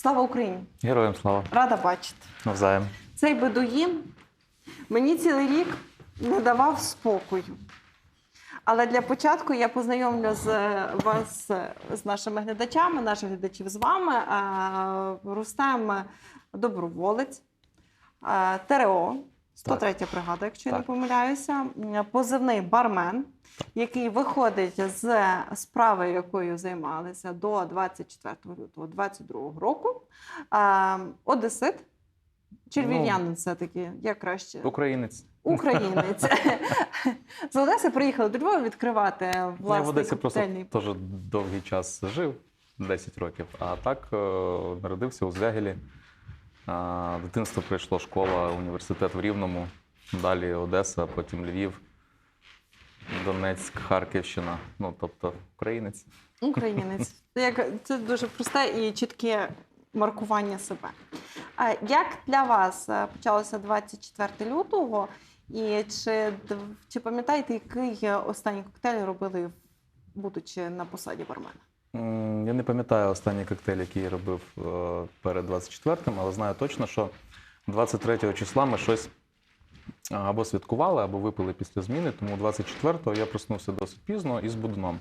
Слава Україні! Героям слава. Рада бачити. Навзаєм. Цей бедуїн мені цілий рік не давав спокою. Але для початку я познайомлю з вас з нашими глядачами, наших глядачів з вами. Рустем Доброволець, ТРО, 103 бригада, якщо я не помиляюся, позивний бармен, який виходить з справи, якою займалися до 24 лютого 2022 року. Одесит. Чи Ну, все-таки, як краще? Українець. Українець. З Одеси приїхали до Львова відкривати Ну, я в Одесі просто коктейльний. теж довгий час жив, 10 років. А так е, народився у Звягелі. Дитинство прийшло школа, університет в Рівному, далі Одеса, потім Львів, Донецьк, Харківщина. Ну, тобто українець. Українець. Це Як, це дуже просте і чітке маркування себе. Як для вас е, почалося 24 лютого? І чи, чи пам'ятаєте, який е, останній коктейль робили, будучи на посаді бармена? Я не пам'ятаю останній коктейль, який я робив е, перед 24-м, але знаю точно, що 23 числа ми щось або святкували, або випили після зміни. Тому 24-го я проснувся досить пізно і з будуном.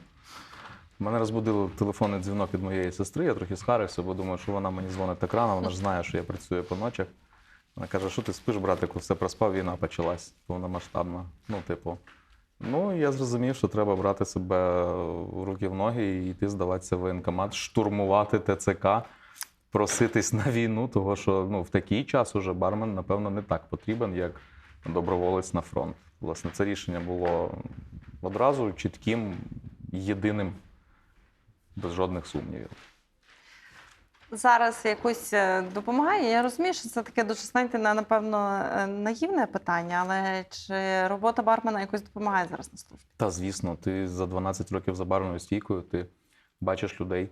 Мене розбудив телефонний дзвінок від моєї сестри, я трохи схарився, бо думаю, що вона мені дзвонить так рано, вона ж знає, що я працюю по ночах. Вона каже, що ти спиш, братику, все проспав, війна почалась повномасштабна. Ну, типу. Ну, я зрозумів, що треба брати себе в руки в ноги і йти здаватися в воєнкомат, штурмувати ТЦК, проситись на війну, того що ну, в такий час уже бармен, напевно, не так потрібен, як доброволець на фронт. Власне, це рішення було одразу чітким, єдиним, без жодних сумнівів. Зараз якось е, допомагає. Я розумію, що це таке дуже знаєте, на- напевно е, наївне питання, але чи робота бармена якось допомагає зараз на службі? Та звісно, ти за 12 років за барною стійкою, ти бачиш людей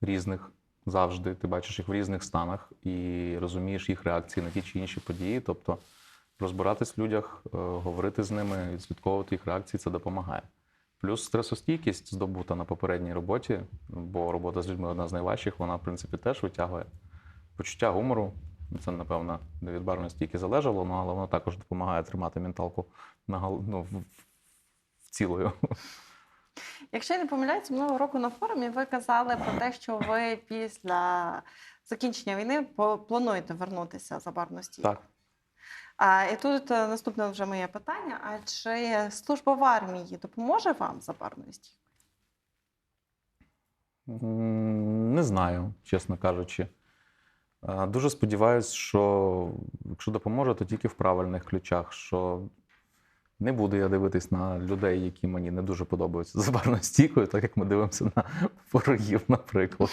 різних завжди, ти бачиш їх в різних станах і розумієш їх реакції на ті чи інші події. Тобто розбиратись в людях, е, говорити з ними, відслідковувати їх реакції це допомагає. Плюс стресостійкість здобута на попередній роботі, бо робота з людьми одна з найважчих, вона, в принципі, теж витягує почуття гумору. Це, напевно, не від барної стійки залежало, ну, але воно також допомагає тримати менталку на гал- ну, в- в цілою. Якщо я не помиляюсь, минулого року на форумі ви казали про те, що ви після закінчення війни плануєте вернутися за барну стійку. Так. А і тут е, наступне вже моє питання: а чи служба в армії допоможе вам за барною стійкою? Не знаю, чесно кажучи. Е, Дуже сподіваюся, що якщо допоможе, то тільки в правильних ключах. Що не буду я дивитись на людей, які мені не дуже подобаються за барною стійкою, так як ми дивимося на ворогів, наприклад.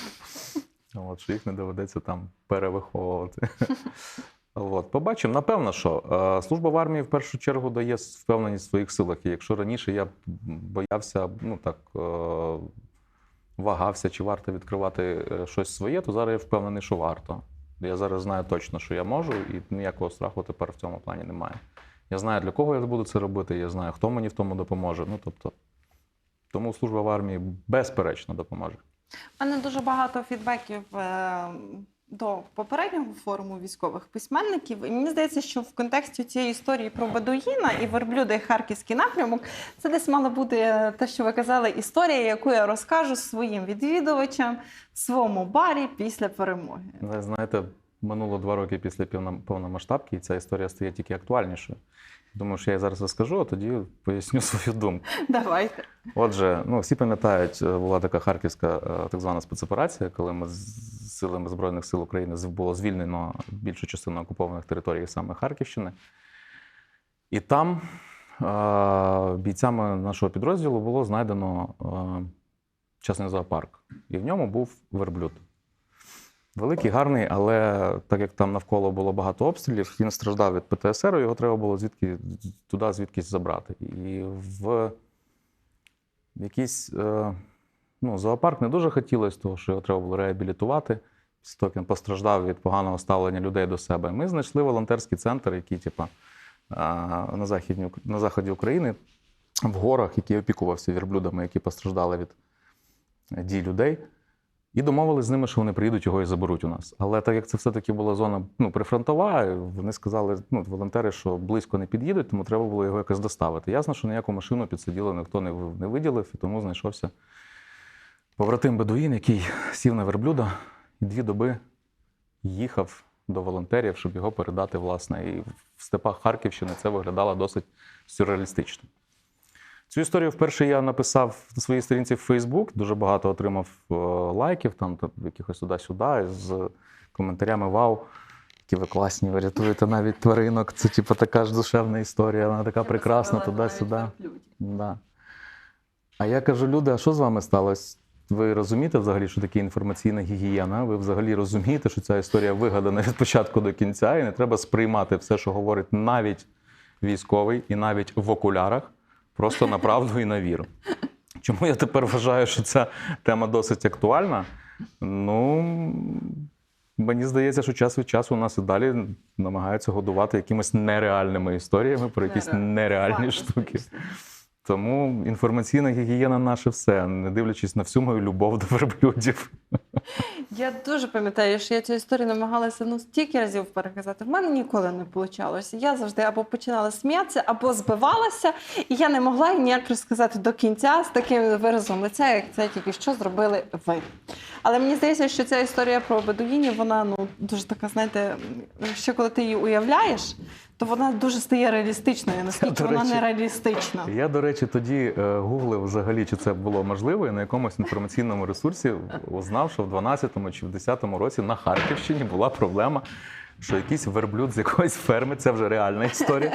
От, що їх не доведеться там перевиховувати. От, побачимо. Напевно, що е, служба в армії в першу чергу дає впевненість в своїх силах. І якщо раніше я боявся, ну так. Е, вагався, чи варто відкривати е, щось своє, то зараз я впевнений, що варто. Я зараз знаю точно, що я можу, і ніякого страху тепер в цьому плані немає. Я знаю, для кого я буду це робити, я знаю, хто мені в тому допоможе. Ну, тобто, тому служба в армії безперечно допоможе. У мене дуже багато фідбеків до попереднього форуму військових письменників. І мені здається, що в контексті цієї історії про Бедуїна і верблюда харківський напрямок це десь мала бути е, те, що ви казали, історія, яку я розкажу своїм відвідувачам в своєму барі після перемоги. Ви знаєте, минуло два роки після повномасштабки, і ця історія стає тільки актуальнішою. Думаю, що я зараз розкажу, а тоді поясню свою думку. Давайте. Отже, ну всі пам'ятають, е, була така харківська е, так звана спецоперація, коли ми з силами Збройних сил України було звільнено більшу частину окупованих територій саме Харківщини. І там е, бійцями нашого підрозділу було знайдено частний зоопарк. І в ньому був верблюд. Великий, гарний, але так як там навколо було багато обстрілів, він страждав від ПТСР, його треба було звідки туди звідкись забрати. І в якийсь е, ну, зоопарк не дуже хотілося, тому що його треба було реабілітувати. Після того, він постраждав від поганого ставлення людей до себе. Ми знайшли волонтерський центр, який, типа, е, на, західні, на заході України, в горах, який опікувався вірблюдами, які постраждали від дій людей. І домовились з ними, що вони приїдуть його і заберуть у нас. Але так як це все-таки була зона ну, прифронтова, вони сказали, ну, волонтери, що близько не під'їдуть, тому треба було його якось доставити. Ясно, що ніяку машину підсиділо ніхто не, не виділив, і тому знайшовся побратим Бедуїн, який сів на верблюда і дві доби їхав до волонтерів, щоб його передати, власне. І в степах Харківщини це виглядало досить сюрреалістично. Цю історію вперше я написав на своїй сторінці в Фейсбук. Дуже багато отримав е, лайків, там та- якихось туди-сюди, з коментарями Вау, які ви класні, ви рятуєте навіть тваринок. Це типу така ж душевна історія, вона така прекрасна, туди-сюди. Да. А я кажу, люди, а що з вами сталося? Ви розумієте взагалі, що таке інформаційна гігієна? Ви взагалі розумієте, що ця історія вигадана від початку до кінця, і не треба сприймати все, що говорить навіть військовий, і навіть в окулярах, просто на правду і на віру. Чому я тепер вважаю, що ця тема досить актуальна? Ну, мені здається, що час від часу у нас і далі намагаються годувати якимись нереальними історіями про якісь нереальні штуки. Тому інформаційна гігієна наше все, не дивлячись на всю мою любов до верблюдів. Я дуже пам'ятаю, що я цю історію намагалася ну стільки разів переказати. В мене ніколи не вийшло. Я завжди або починала сміятися, або збивалася, і я не могла ніяк розказати до кінця з таким виразом лиця, як це тільки що зробили ви. Але мені здається, що ця історія про бедуїнів, вона ну дуже така, знаєте, ще коли ти її уявляєш, то вона дуже стає реалістичною. Наскільки вона речі, нереалістична. Я, до речі, тоді е, гуглив взагалі, чи це було можливо, і на якомусь інформаційному ресурсі узнав, що в 12-му чи в 10-му році на Харківщині була проблема, що якийсь верблюд з якоїсь ферми, це вже реальна історія,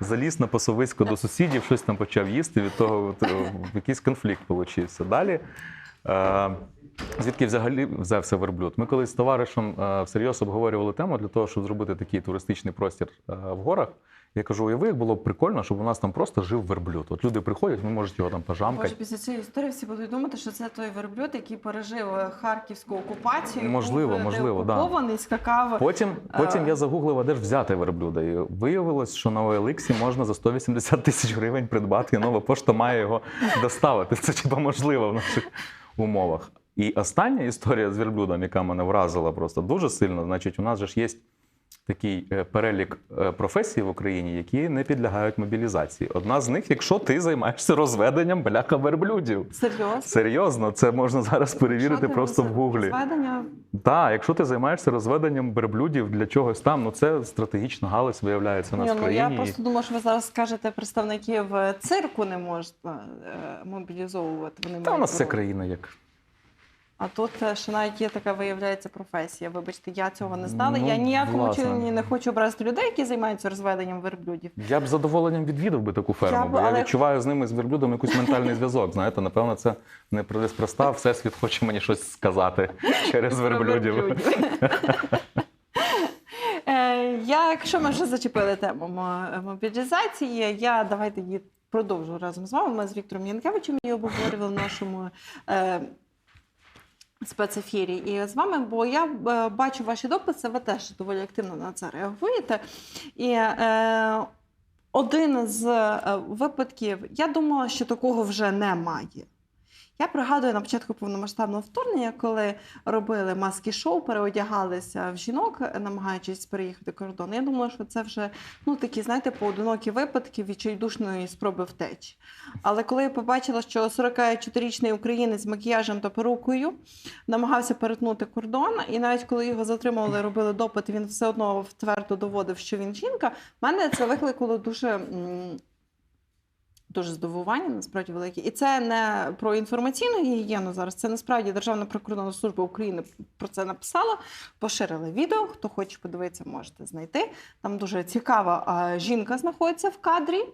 заліз на пасовисько до сусідів, щось там почав їсти, від того от, е, якийсь конфлікт получився. Далі. Е, Звідки взагалі взявся верблюд? Ми колись з товаришем е, всерйоз обговорювали тему для того, щоб зробити такий туристичний простір е, в горах. Я кажу, уяви, як було б прикольно, щоб у нас там просто жив верблюд. От люди приходять, ми можуть його там пожамкати. Боже, після цієї історії всі будуть думати, що це той верблюд, який пережив е, харківську окупацію. Можливо, був, можливо, да. скакав. Потім, потім я загуглив, а де ж взяти верблюда. І виявилось, що на OLX можна за 180 тисяч гривень придбати, і нова пошта має його доставити. Це типа можливо в наших умовах. І остання історія з верблюдом, яка мене вразила просто дуже сильно. Значить, у нас же ж є такий е, перелік е, професій в Україні, які не підлягають мобілізації. Одна з них, якщо ти займаєшся розведенням бляха верблюдів. Серйозно? Серйозно, це можна зараз перевірити Що просто в гуглі. Розведення Так, якщо ти займаєшся розведенням верблюдів для чогось там, ну це стратегічна галузь виявляється у нас Ні, в ну, країні. я просто думаю, що ви зараз скажете, представників цирку не можна е, мобілізовувати. Вони Та у нас право. країна як. А тут ще навіть є така виявляється професія. Вибачте, я цього не знала. Ну, я ніякому чині не хочу образити людей, які займаються розведенням верблюдів. Я б з задоволенням відвідав би таку ферму, Я б- бо я відчуваю з ними з верблюдом якийсь ментальний зв'язок. Знаєте, напевно, це не неспроста, всесвіт хоче мені щось сказати через верблюдів. Е, Я, якщо ми вже зачепили тему мобілізації, я давайте її продовжу разом з вами. Ми з Віктором Янкевичем її обговорювали в нашому е, спецефірі. І з вами, бо я е, бачу ваші дописи, ви теж доволі активно на це реагуєте. І е, один з е, випадків, я думала, що такого вже немає. Я пригадую на початку повномасштабного вторгнення, коли робили маски шоу, переодягалися в жінок, намагаючись переїхати кордон. Я думала, що це вже ну такі, знаєте, поодинокі випадки відчайдушної спроби втечі. Але коли я побачила, що 44-річний українець з макіяжем та перукою намагався перетнути кордон, і навіть коли його затримували, робили допит, він все одно твердо доводив, що він жінка. мене це викликало дуже. Дуже здивування, насправді велике. І це не про інформаційну гігієну зараз. Це насправді Державна прикордонна служба України про це написала, поширили відео. Хто хоче подивитися, можете знайти. Там дуже цікава жінка знаходиться в кадрі.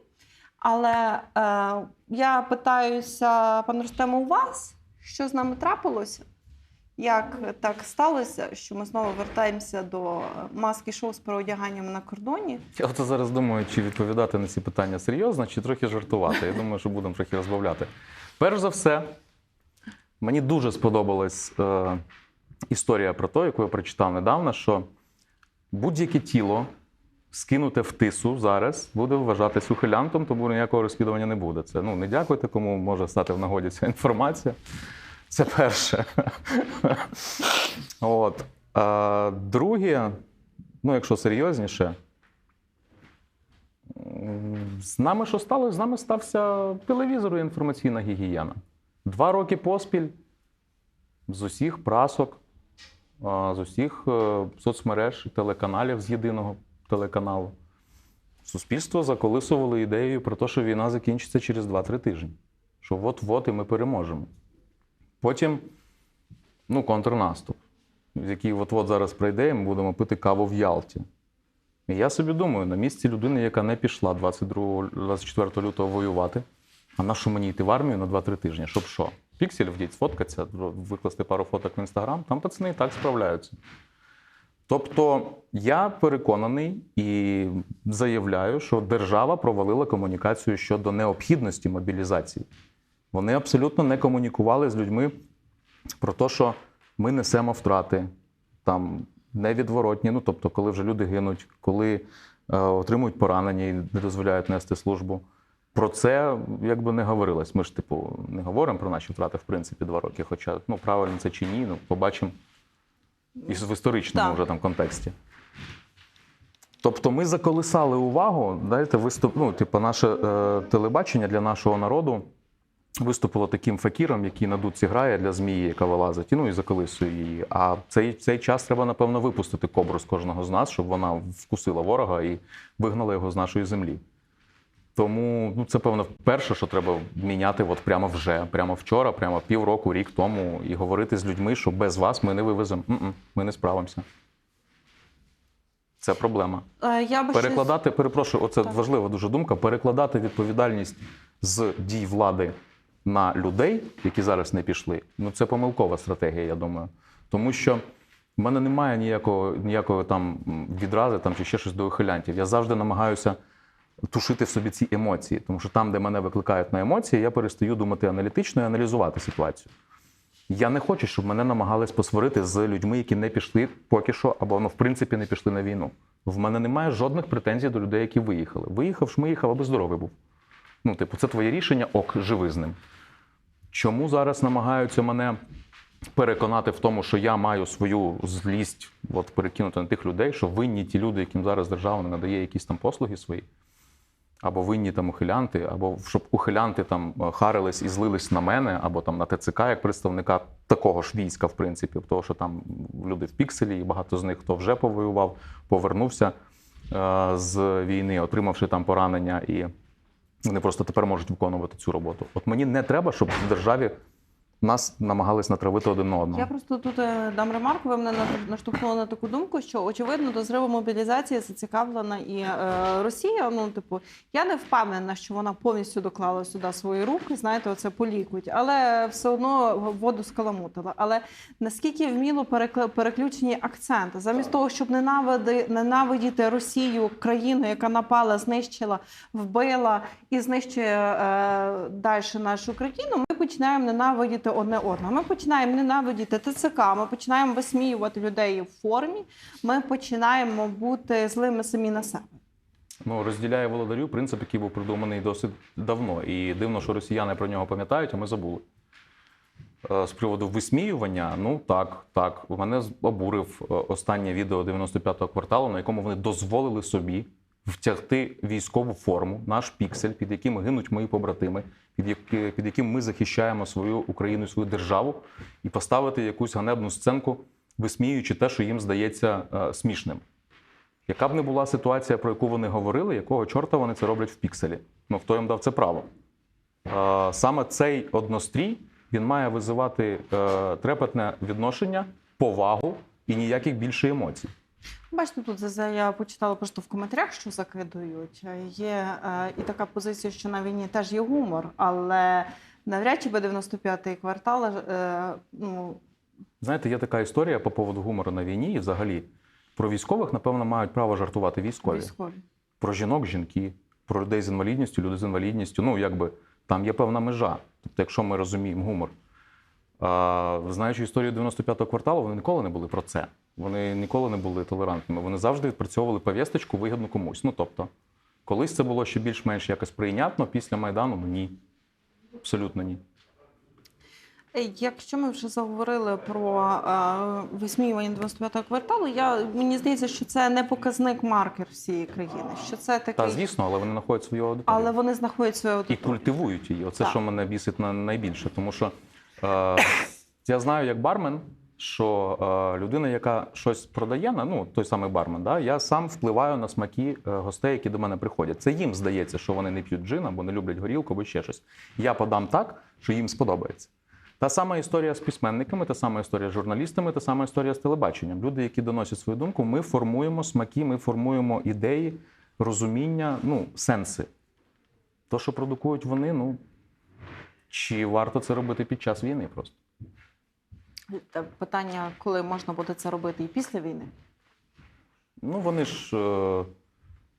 Але е, я питаюся, пане Рустему, у вас, що з нами трапилося? Як так сталося, що ми знову вертаємося до маски шоу з переодяганням на кордоні? Я от зараз думаю, чи відповідати на ці питання серйозно, чи трохи жартувати. Я думаю, що будемо трохи розбавляти. Перш за все, мені дуже сподобалась е, історія про те, яку я прочитав недавно, що будь-яке тіло, скинуте в тису зараз, буде вважатись ухилянтом, тому ніякого розслідування не буде. Це ну не дякуйте, кому може стати в нагоді ця інформація. Це перше. От. А, друге, ну, якщо серйозніше, з нами що сталося? З нами стався телевізор і інформаційна гігієна. Два роки поспіль з усіх прасок, з усіх е, соцмереж, телеканалів з єдиного телеканалу. Суспільство заколисувало ідеєю про те, що війна закінчиться через 2-3 тижні. Що от-от і ми переможемо. Потім ну, контрнаступ, який от-от зараз прийде, і ми будемо пити каву в Ялті. І я собі думаю, на місці людини, яка не пішла 22, 24 лютого воювати, а на що мені йти в армію на 2-3 тижні? Щоб що? Піксель вдіть, сфоткатися, викласти пару фоток в інстаграм, там пацани і так справляються. Тобто я переконаний і заявляю, що держава провалила комунікацію щодо необхідності мобілізації. Вони абсолютно не комунікували з людьми про те, що ми несемо втрати там невідворотні. Ну тобто, коли вже люди гинуть, коли е, отримують поранення і не дозволяють нести службу. Про це якби не говорилось. Ми ж, типу, не говоримо про наші втрати, в принципі, два роки. Хоча ну правильно це чи ні, ну побачимо і в історичному Так. вже там контексті. Тобто ми заколисали увагу, знаєте, виступ, ну, типу, наше е, телебачення для нашого народу виступило таким факіром, який на дудці грає для змії, яка вилазить, і, ну і заколисує її. А цей, цей час треба, напевно, випустити кобру з кожного з нас, щоб вона вкусила ворога і вигнала його з нашої землі. Тому ну, це, певно, перше, що треба міняти от прямо вже, прямо вчора, прямо півроку, рік тому, і говорити з людьми, що без вас ми не вивеземо. Ми не справимося. Це проблема. Я би ще- Перекладати, перепрошую, оце Так. важлива дуже думка. Перекладати відповідальність з дій влади на людей, які зараз не пішли. Ну це помилкова стратегія, я думаю. Тому що в мене немає ніякого, ніякого там відрази там, чи ще щось до ухилянтів. Я завжди намагаюся тушити в собі ці емоції, тому що там, де мене викликають на емоції, я перестаю думати аналітично і аналізувати ситуацію. Я не хочу, щоб мене намагались посварити з людьми, які не пішли поки що, або ну, в принципі не пішли на війну. В мене немає жодних претензій до людей, які виїхали. Виїхав, ж виїхав, аби здоровий був. Ну, типу, це твоє рішення, ок, живи з ним. Чому зараз намагаються мене переконати в тому, що я маю свою злість от, перекинути на тих людей, що винні ті люди, яким зараз держава не надає якісь там послуги свої, або винні там ухилянти, або щоб ухилянти там е, харились і злились на мене, або там на ТЦК як представника такого ж війська, в принципі, того, що там люди в пікселі, і багато з них хто вже повоював, повернувся е, з війни, отримавши там поранення, і вони просто тепер можуть виконувати цю роботу. От мені не треба, щоб в державі нас намагались натравити один на одного. Я просто тут е, дам ремарку. Ви мене на- наштовхнули на таку думку, що очевидно до зриву мобілізації зацікавлена і е, Росія. Ну, типу, я не впевнена, що вона повністю доклала сюди свої руки. Знаєте, оце полікуть, але все одно воду скаламутила. Але наскільки вміло переключені акценти, замість того, щоб ненавиди, ненавидіти Росію, країну, яка напала, знищила, вбила і знищує е, далі нашу країну, ми починаємо ненавидіти одне одного. Ми починаємо ненавидіти ТЦК, ми починаємо висміювати людей в формі, ми починаємо бути злими самі на себе. Ну, розділяє володарю принцип, який був придуманий досить давно. І дивно, що росіяни про нього пам'ятають, а ми забули. Е, З приводу висміювання, ну так, так. Мене обурив е, останнє відео 95-го кварталу, на якому вони дозволили собі втягти військову форму, наш піксель, під яким гинуть мої побратими, під, яким ми захищаємо свою Україну, свою державу, і поставити якусь ганебну сценку, висміюючи те, що їм здається е, смішним. Яка б не була ситуація, про яку вони говорили, якого чорта вони це роблять в пікселі? Ну хто їм дав це право? Е, Саме цей однострій він має визивати е, трепетне відношення, повагу і ніяких більше емоцій. Бачите, тут я почитала просто в коментарях, що закидують. Е, Є е, і така позиція, що на війні теж є гумор, але навряд чи би 95-й квартал е, ну, Знаєте, є така історія по поводу гумору на війні і взагалі про військових, напевно, мають право жартувати військові. військові. Про жінок, жінки, про людей з інвалідністю, людей з інвалідністю. Ну, якби там є певна межа. Тобто, якщо ми розуміємо гумор. Знаючи історію 95-го кварталу, вони ніколи не були про це. Вони ніколи не були толерантними. Вони завжди відпрацьовували повісточку вигідну комусь. Ну тобто, колись це було ще більш-менш якось прийнятно, після Майдану ну ні. Абсолютно ні. Якщо ми вже заговорили про е, висміювання 95-го кварталу, я мені здається, що це не показник маркер всієї країни. Що це такий, Та звісно, але вони знаходять свою аудиторію. але вони знаходять свою і культивують її. Оце Так. що мене бісить на найбільше. Тому що я знаю як бармен, що е, людина, яка щось продає, ну той самий бармен, да, я сам впливаю на смаки е, гостей, які до мене приходять. Це їм здається, що вони не п'ють джин або не люблять горілку, або ще щось. Я подам так, що їм сподобається. Та сама історія з письменниками, та сама історія з журналістами, та сама історія з телебаченням. Люди, які доносять свою думку, ми формуємо смаки, ми формуємо ідеї, розуміння, ну, сенси. То, що продукують вони, ну чи варто це робити під час війни просто? Та Питання, коли можна буде це робити і після війни. Ну, вони ж е,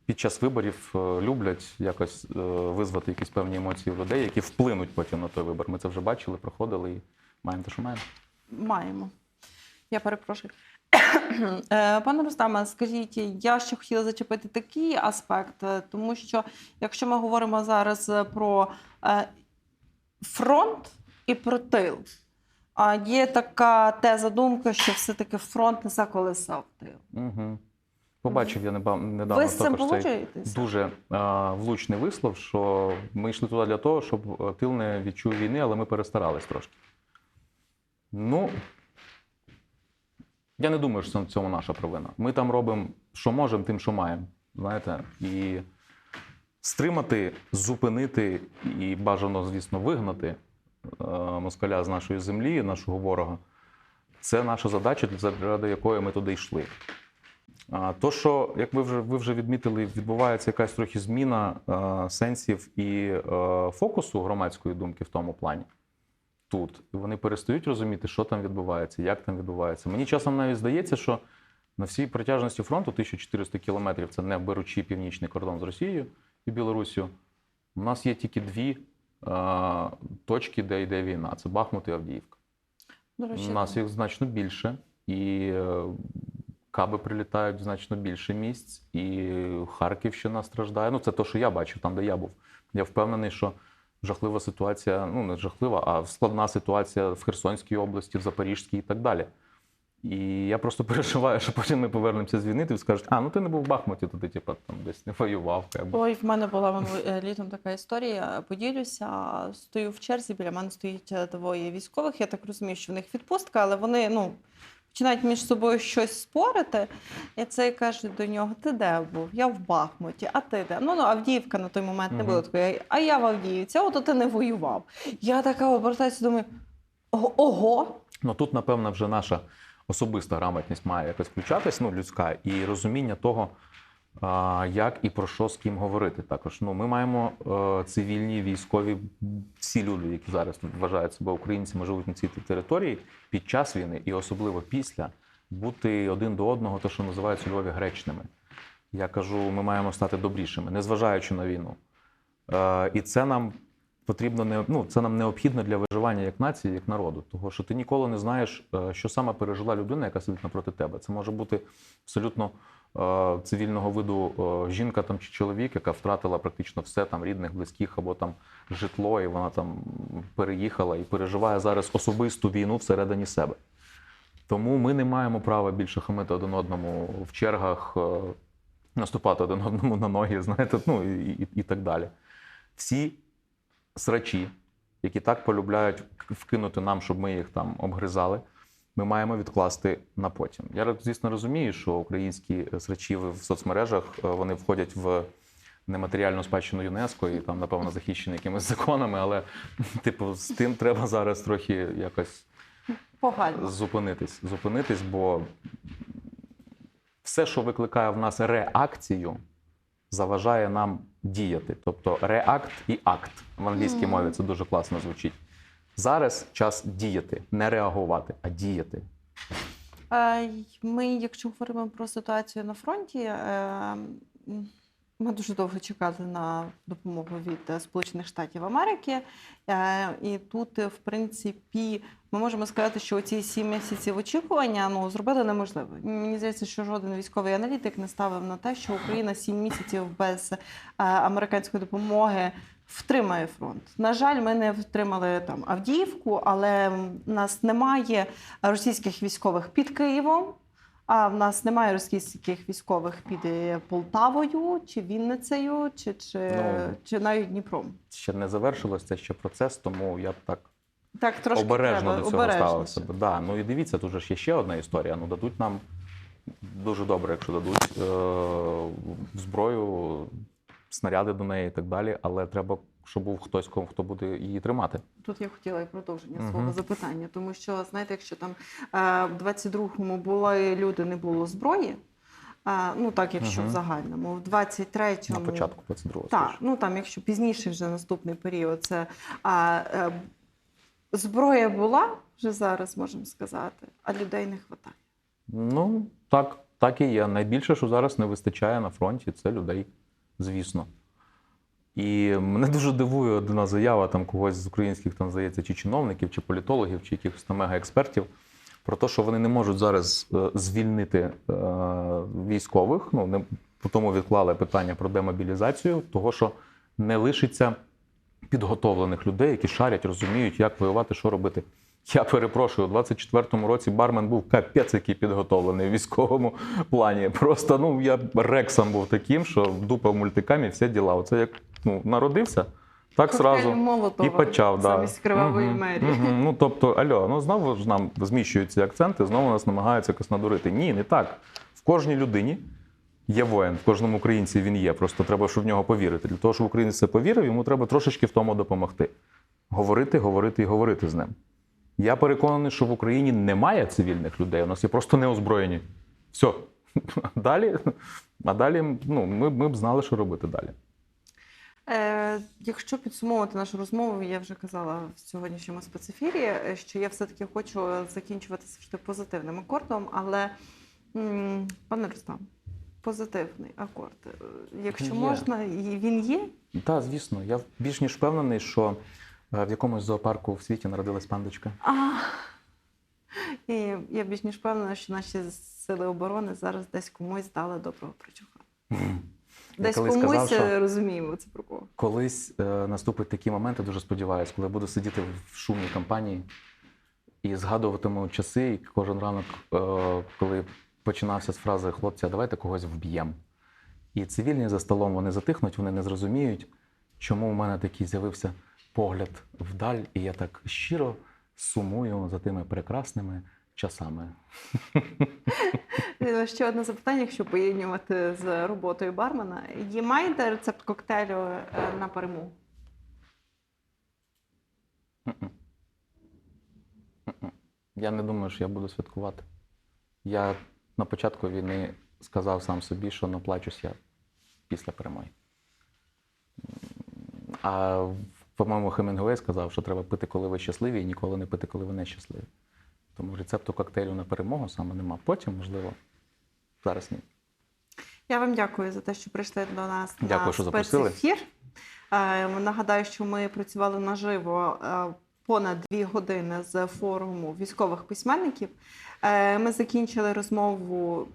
під час виборів е, люблять якось е, визвати якісь певні емоції в людей, які вплинуть потім на той вибор. Ми це вже бачили, проходили і маємо те, що маємо. Маємо. Я перепрошую. Пане Рустаме, скажіть, я ще хотіла зачепити такий аспект, тому що якщо ми говоримо зараз про фронт і про тил, а є така теза думка, що все-таки фронт не заколисав тил. Угу. Побачив я недавно Ви з цим також цей дуже е, влучний вислов, що ми йшли туди для того, щоб е, тил не відчув війни, але ми перестарались трошки. Ну, я не думаю, що це в цьому наша провина. Ми там робимо, що можемо, тим, що маємо. Знаєте, і стримати, зупинити і бажано, звісно, вигнати е, москаля з нашої землі, нашого ворога. Це наша задача, заради якої ми туди йшли. То, що, як ви вже, ви вже відмітили, відбувається якась трохи зміна е, сенсів і е, фокусу громадської думки в тому плані. Тут вони перестають розуміти, що там відбувається, як там відбувається. Мені часом навіть здається, що на всій протяжності фронту 1400 кілометрів, це не беручи північний кордон з Росією і Білоруссю, у нас є тільки дві е, точки, де йде війна: це Бахмут і Авдіївка. До речі, У нас їх значно більше, і е, каби прилітають значно більше місць, і Харківщина страждає. Ну, це те, що я бачив, там, де я був. Я впевнений, що жахлива ситуація, ну не жахлива, а складна ситуація в Херсонській області, в Запорізькій і так далі. І я просто переживаю, що потім ми повернемося з війни, і скажуть, а ну ти не був в Бахмуті, то ти типу, там десь не воював. якби». Ой, в мене була літом така історія. Поділюся. Стою в черзі, біля мене стоїть е, двоє військових. Я так розумію, що в них відпустка, але вони ну, починають між собою щось спорити. І цей каже до нього: Ти де був? Я в Бахмуті, а ти де? Ну, ну Авдіївка на той момент не була такою, а я в Авдіївці, от ти не воював. Я така обертаюся, думаю, «Ого, ого. Ну тут, напевно, вже наша особиста грамотність має якось включатись, ну, людська, і розуміння того, як і про що з ким говорити. Також ну, ми маємо е, цивільні, військові, всі люди, які зараз вважають себе українцями, живуть на цій території під час війни і особливо після, бути один до одного, те, що називається у Львові гречними. Я кажу, ми маємо стати добрішими, незважаючи на війну. Е, і це нам потрібно не ну, це нам необхідно для виживання як нації, як народу. Того, що ти ніколи не знаєш, е, що саме пережила людина, яка сидить напроти тебе. Це може бути абсолютно е, цивільного виду е, жінка там чи чоловік, яка втратила практично все там рідних, близьких або там житло, і вона там переїхала і переживає зараз особисту війну всередині себе. Тому ми не маємо права більше хамити один одному в чергах, е, наступати один одному на ноги, знаєте, ну і, і, і так далі. Всі срачі, які так полюбляють вкинути нам, щоб ми їх там обгризали, ми маємо відкласти на потім. Я, звісно, розумію, що українські срачі в в соцмережах е, вони входять в нематеріальну спадщину ЮНЕСКО і там, напевно, захищені якимись законами, але, типу, з тим треба зараз трохи якось Погально. зупинитись. Зупинитись, бо все, що викликає в нас реакцію, заважає нам діяти. Тобто реакт і акт в англійській мові це дуже класно звучить. Зараз час діяти, не реагувати, а діяти. Е, Ми, якщо говоримо про ситуацію на фронті, е, ми дуже довго чекали на допомогу від е, Сполучених Штатів Америки. Е, І тут, е, в принципі, ми можемо сказати, що ці сім місяців очікування ну, зробили неможливо. Мені здається, що жоден військовий аналітик не ставив на те, що Україна сім місяців без американської допомоги втримає фронт. На жаль, ми не втримали там Авдіївку, але в нас немає російських військових під Києвом. А в нас немає російських військових під е, Полтавою, чи Вінницею, чи, чи, Ну, чи навіть Дніпром. Ще не завершилось, це ще процес, тому я б так Так, трошки обережно треба, до цього обережніше. ставився. Да. Ну і дивіться, тут же ж є ще одна історія. Ну дадуть нам дуже добре, якщо дадуть е- зброю, снаряди до неї і так далі. Але треба, щоб був хтось, кому- хто буде її тримати. Тут я хотіла і продовження Мгм. свого запитання, тому що знаєте, якщо там е, в 22-му були люди, не було зброї. е, Ну так, якщо Мгм. в загальному, в 23-му На початку 22-го. Так, ну там, якщо пізніше вже наступний період, це а, е, зброя була вже зараз, можемо сказати, а людей не вистачає. Ну, так, так і є. Найбільше, що зараз не вистачає на фронті, це людей, звісно. І мене дуже дивує одна заява там когось з українських, там, здається, чи чиновників, чи політологів, чи якихось там мегаекспертів про те, що вони не можуть зараз е, звільнити е, військових. Ну, не, тому відклали питання про демобілізацію, того, що не лишиться підготовлених людей, які шарять, розуміють, як воювати, що робити. Я перепрошую, у 24-му році бармен був капець, який підготовлений в військовому плані. Просто ну я рексом був таким, що дупа в мультикамі, всі діла. Оце як ну, народився, так зразу. Молотова І почав, да. кривавої Мгм, мерії. мгм. Ну тобто, альо, ну знову ж нам зміщують ці акценти, знову нас намагаються якось надурити. Ні, не так. В кожній людині є воїн, в кожному українці він є. Просто треба, щоб в нього повірити. Для того, щоб українець це повірив, йому треба трошечки в тому допомогти. Говорити, говорити і говорити з ним. Я переконаний, що в Україні немає цивільних людей, у нас є просто неозброєні. Все. А далі, а далі ну, ми, ми б знали, що робити далі. Е, якщо підсумовувати нашу розмову, я вже казала в сьогоднішньому спецефірі, е, що я все-таки хочу закінчувати завжди позитивним акордом, але, м, пане Рустам, позитивний акорд. е, Якщо Є. можна, він є. Так, звісно, я більш ніж впевнений, що в якомусь зоопарку в світі народилась пандочка. А, і я більш ніж впевнена, що наші сили оборони зараз десь комусь дали доброго причуха. Десь комусь казав, що е, розуміємо це про кого. колись е, наступить такі моменти, дуже сподіваюся, коли я буду сидіти в шумній компанії і згадуватиму часи, і кожен ранок, е, коли починався з фрази хлопці, а давайте когось вб'ємо. І цивільні за столом вони затихнуть, вони не зрозуміють, чому у мене такий з'явився погляд вдаль, і я так щиро сумую за тими прекрасними часами. Е, Ще одне запитання, якщо порівнювати з роботою бармена. Є маєте рецепт коктейлю е, на перемогу? Я не думаю, що я буду святкувати. Я на початку війни сказав сам собі, що наплачусь я після перемоги. А по-моєму, Хемінгуей сказав, що треба пити, коли ви щасливі, і ніколи не пити, коли ви не щасливі. Тому рецепту коктейлю на перемогу саме нема. Потім, можливо, зараз ні. Я вам дякую за те, що прийшли до нас Дякую, на що запросили. спецефір. Е, Нагадаю, що ми працювали наживо е, понад дві години з форуму військових письменників. Е, Ми закінчили розмову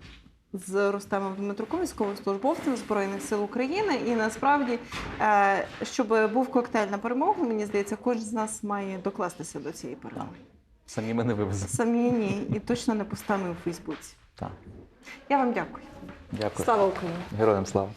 з Рустемом Дмитруком, військовослужбовцем Збройних сил України. І насправді, е, щоб був коктейль на перемогу, мені здається, кожен з нас має докластися до цієї перемоги. Самі ми не вивеземо. Самі ні, і точно не постами у Фейсбуці. Так. Я вам дякую. Дякую. Слава Україні! Героям слава.